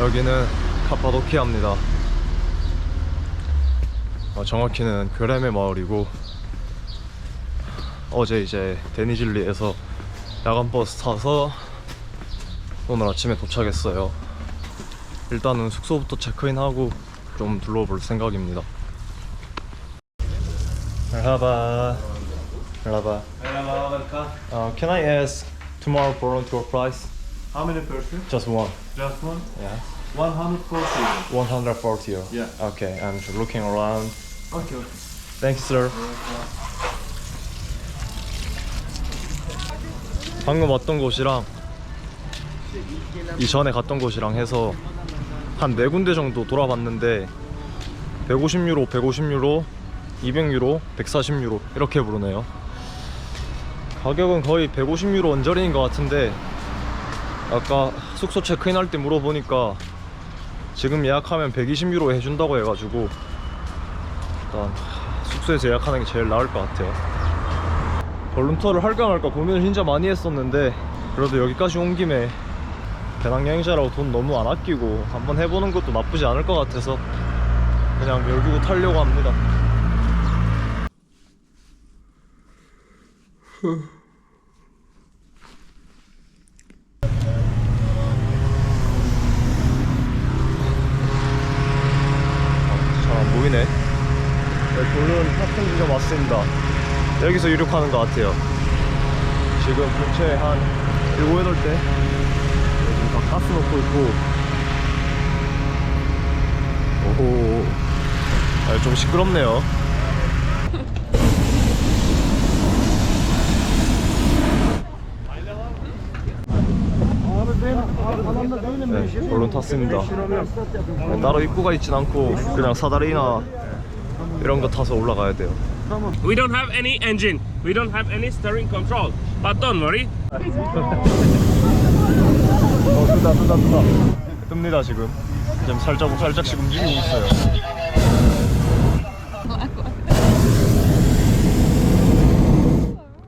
여기는 카파도키아입니다. 어, 정확히는 그레메 마을이고 어제 이제 데니질리에서 야간 버스 타서 오늘 아침에 도착했어요. 일단은 숙소부터 체크인하고 좀 둘러볼 생각입니다. Merhaba. Merhaba. Merhaba, welcome. Uh, can I ask tomorrow for tour price? How many person? Just one. Just one? Yeah. 140. 140 euro. Yeah. Okay, I'm looking around. Okay, okay. Thanks, sir. 방금 왔던 곳이랑 이전에 갔던 곳이랑 해서 한 네 군데 정도 돌아봤는데 150유로, 150유로, 200유로, 140유로 이렇게 부르네요. 가격은 거의 150유로 언저리인 것 같은데 아까 숙소 체크인 할 때 물어보니까 지금 예약하면 120유로 해준다고 해가지고 일단 숙소에서 예약하는 게 제일 나을 것 같아요. 투어를 할까 말까 고민을 진짜 많이 했었는데 그래도 여기까지 온 김에 배낭여행자라고 돈 너무 안 아끼고 한번 해보는 것도 나쁘지 않을 것 같아서 그냥 열기구 타려고 합니다. 잘 안 보이네. 네, 볼룬 탑승지점 왔습니다. 여기서 유력하는 것 같아요. 지금 근처에 한 7, 8대 지금 다 가스 넣고 있고 오호 아, 좀 시끄럽네요. 네, 볼룬 탔습니다. 네, 따로 입구가 있진 않고 그냥 사다리나 이런 거 타서 올라가야 돼요. We don't have any engine. We don't have any steering control. But don't worry. 어, 뜨다, 뜨다, 뜨다. 뜹니다, 지금. 지금 살짝, 살짝씩 움직이고 있어요.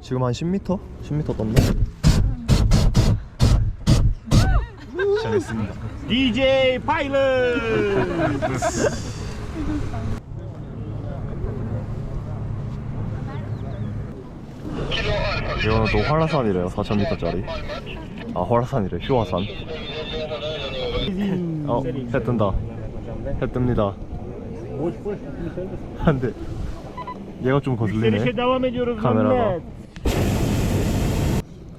지금 한 10m? 10m 떴나? 재밌습니다. DJ Pilot. 이거는 또 활라산이래요. 4000m짜리. 아 활라산이래. 휴화산. 어, 해 뜬다. 해 뜹니다. 안돼 얘가 좀 거슬리네. 카메라가.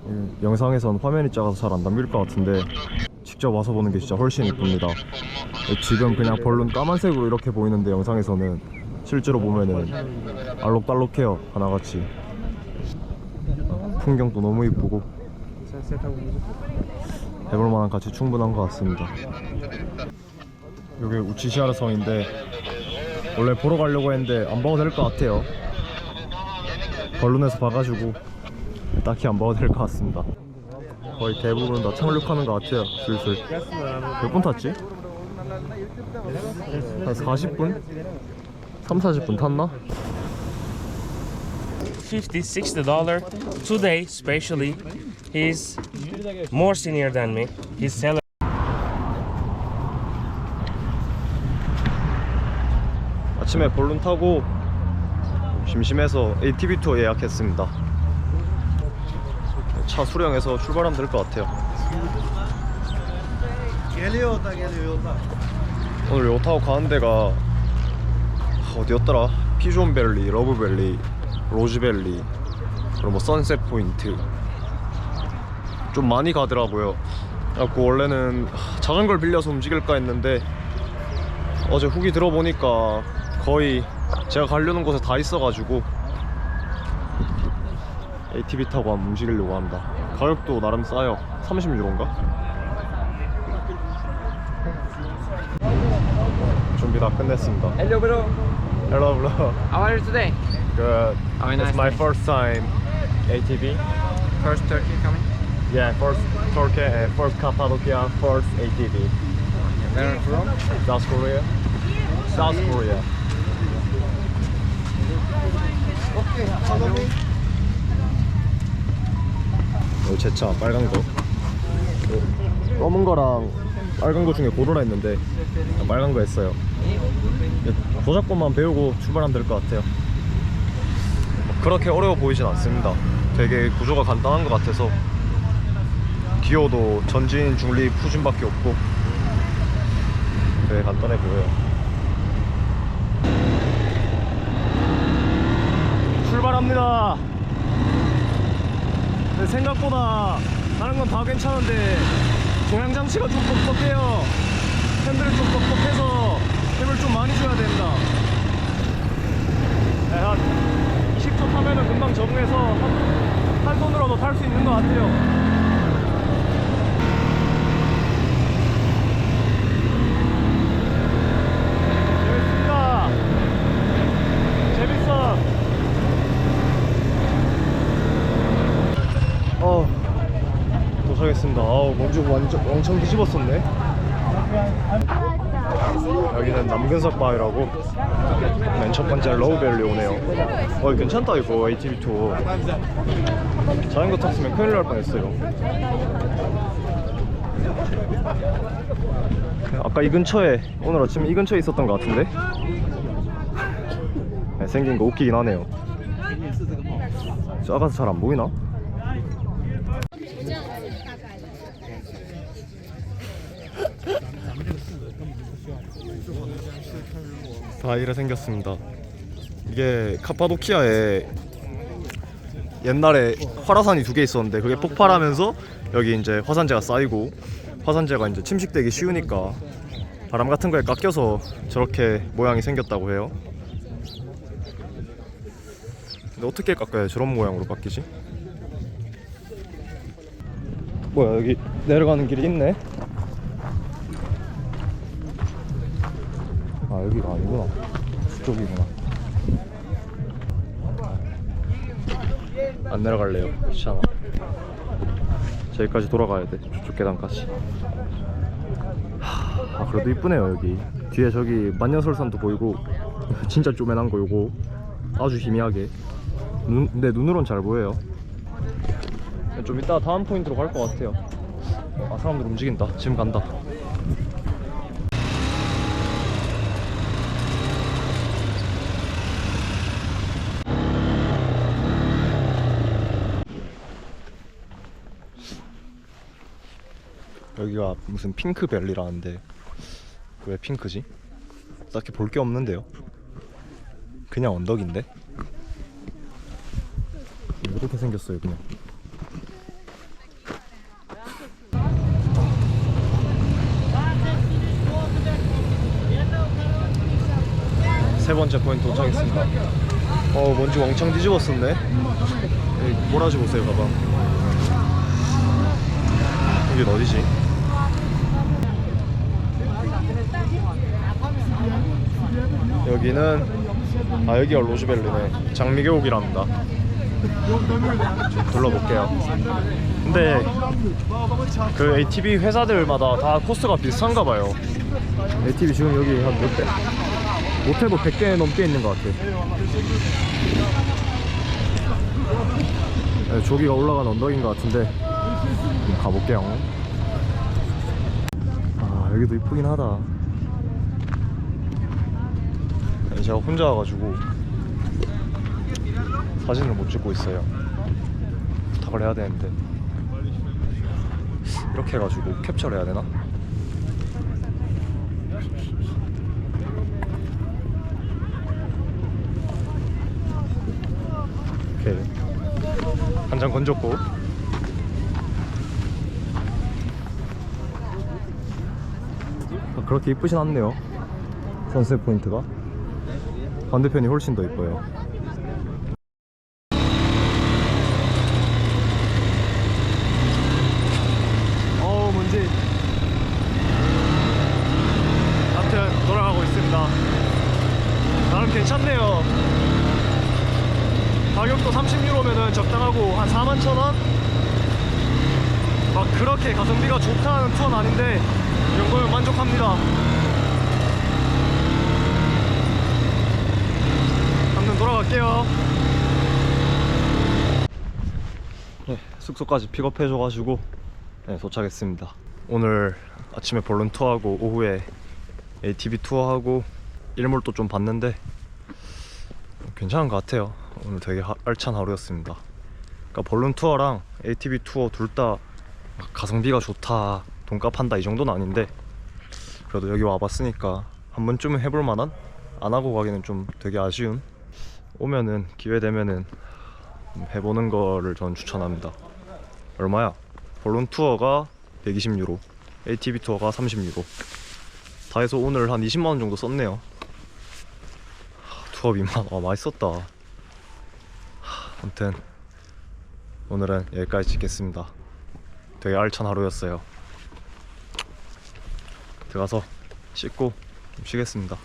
음, 영상에선 화면이 작아서 잘 안 담길 것 같은데 직접 와서 보는 게 진짜 훨씬 이쁩니다 지금 그냥 벌룬 까만색으로 이렇게 보이는데 영상에서는 실제로 보면은 알록달록해요 하나같이 풍경도 너무 이쁘고 해볼 만한 가치 충분한 것 같습니다. 여기 우치시아르 성인데 원래 보러 가려고 했는데 안 봐도 될 것 같아요. 벌룬에서 봐가지고 딱히 안 봐도 될 것 같습니다. 거의 대부분 다 착륙하는 것 같아요. 슬슬 몇 분 탔지? 한 40분? 3, 40분 탔나? 50 60 dollar today especially he's more senior than me his salary 아침에 볼룬 타고 심심해서 ATV 투어 예약했습니다. 차 수령해서 출발하면 될 것 같아요. 오늘 요 타고 가는 데가 어디였더라? 피존밸리, 러브밸리, 로즈밸리, 그리고 뭐 선셋 포인트 좀 많이 가더라고요. 그래갖고 원래는 자전거를 빌려서 움직일까 했는데 어제 후기 들어보니까 거의 제가 가려는 곳에 다 있어가지고 ATV 타고 한번 움직이려고 합니다. 가격도 나름 싸요. 30유로인가? 준비 다 끝냈습니다. Hello, bro. Hello, bro. How are you today? Good. How It's nice my day. first time ATV. First Turkey coming. Yeah, first Turkey, uh, first Cappadocia, first ATV. Where are you from? South Korea. South Korea. 여기 제 차 빨간 거. 어, 검은 거랑 빨간 거 중에 고르라 했는데 빨간 거 했어요. 도작권만 배우고 출발하면 될 것 같아요. 뭐 그렇게 어려워 보이진 않습니다. 되게 구조가 간단한 것 같아서 기어도 전진, 중립, 후진밖에 없고 되게 간단해 보여요. 출발합니다. 생각보다 다른 건 다 괜찮은데 조향 장치가 좀 뻑뻑해요. 핸들이 좀 뻑뻑해서 힘을 좀 많이 줘야 된다. 네, 한 20초 타면은 금방 적응해서 한, 한 손으로도 탈 수 있는 것 같아요. 재밌습니다. 재밌어. 어 먼지 완전 엄청 뒤집었었네. 여기는 남근석 바이라고 맨 첫 번째 러브벨리 오네요. 어 괜찮다 이거 ATV 투어. 자전거 탔으면 큰일 날 뻔했어요. 아까 이 근처에 오늘 아침에 이 근처에 있었던 것 같은데 네, 생긴 거 웃기긴 하네요. 작아서 잘 안 보이나? 다 이래 생겼습니다. 이게 카파도키아에 옛날에 활화산이 두 개 있었는데 그게 폭발하면서 여기 이제 화산재가 쌓이고 화산재가 이제 침식되기 쉬우니까 바람 같은 거에 깎여서 저렇게 모양이 생겼다고 해요. 근데 어떻게 깎아야 저런 모양으로 바뀌지? 뭐야 여기 내려가는 길이 있네. 여기가 아니구나. 저쪽이구나. 안 내려갈래요. 귀찮아. 저기까지 돌아가야 돼. 저쪽 계단까지. 하, 아 그래도 이쁘네요 여기. 뒤에 저기 만년설산도 보이고 진짜 쪼매난 거 요거 아주 희미하게. 눈, 근데 눈으론 잘 보여요. 좀 이따 다음 포인트로 갈 것 같아요. 아 사람들 움직인다. 지금 간다. 여기가 무슨 핑크밸리라는데 왜 핑크지? 딱히 볼 게 없는데요. 그냥 언덕인데 이렇게 생겼어요 그냥. 세 번째 포인트 도착했습니다. 어 먼지 왕창 뒤집었었네. 몰아지 보세요 가방. 여긴 어디지? 여기는 아 여기가 로즈밸리네. 장미계곡이랍니다. 좀 둘러볼게요. 근데 그 ATV 회사들마다 다 코스가 비슷한가 봐요. ATV 지금 여기 한 몇 대? 못해도 100대 넘게 있는 것 같아. 네, 조기가 올라간 언덕인 것 같은데 가볼게요. 아 여기도 이쁘긴 하다 아니, 제가 혼자 와가지고 사진을 못 찍고 있어요. 부탁을 해야 되는데. 이렇게 해가지고 캡처를 해야 되나? 오케이. 한 장 건졌고. 아, 그렇게 이쁘진 않네요. 선셋 포인트가 반대편이 훨씬 더 이뻐요. 어우 먼지 아무튼 돌아가고 있습니다. 나름 괜찮네요. 가격도 30유로면은 적당하고 한 4만 천원? 막 그렇게 가성비가 좋다는 투어는 아닌데 이 정도면 만족합니다 아무튼 돌아 갈게요 네, 숙소까지 픽업해줘가지고 네, 도착했습니다 오늘 아침에 본론 투어하고 오후에 ATV 투어하고 일몰도 좀 봤는데 괜찮은 것 같아요. 오늘 되게 하- 알찬 하루였습니다. 그러니까 본론 투어랑 ATV 투어 둘 다 가성비가 좋다, 돈값 한다 이 정도는 아닌데 그래도 여기 와봤으니까 한 번쯤은 해볼 만한 안 하고 가기는 좀 되게 아쉬운 오면은 기회 되면은 해보는 거를 저는 추천합니다. 얼마야? 본론 투어가 120유로, ATV 투어가 30유로. 다 해서 오늘 한 20만 원 정도 썼네요. 하, 투어비만 아 많이 썼다. 하, 아무튼 오늘은 여기까지 찍겠습니다. 되게 알찬 하루였어요. 들어가서 씻고 좀 쉬겠습니다.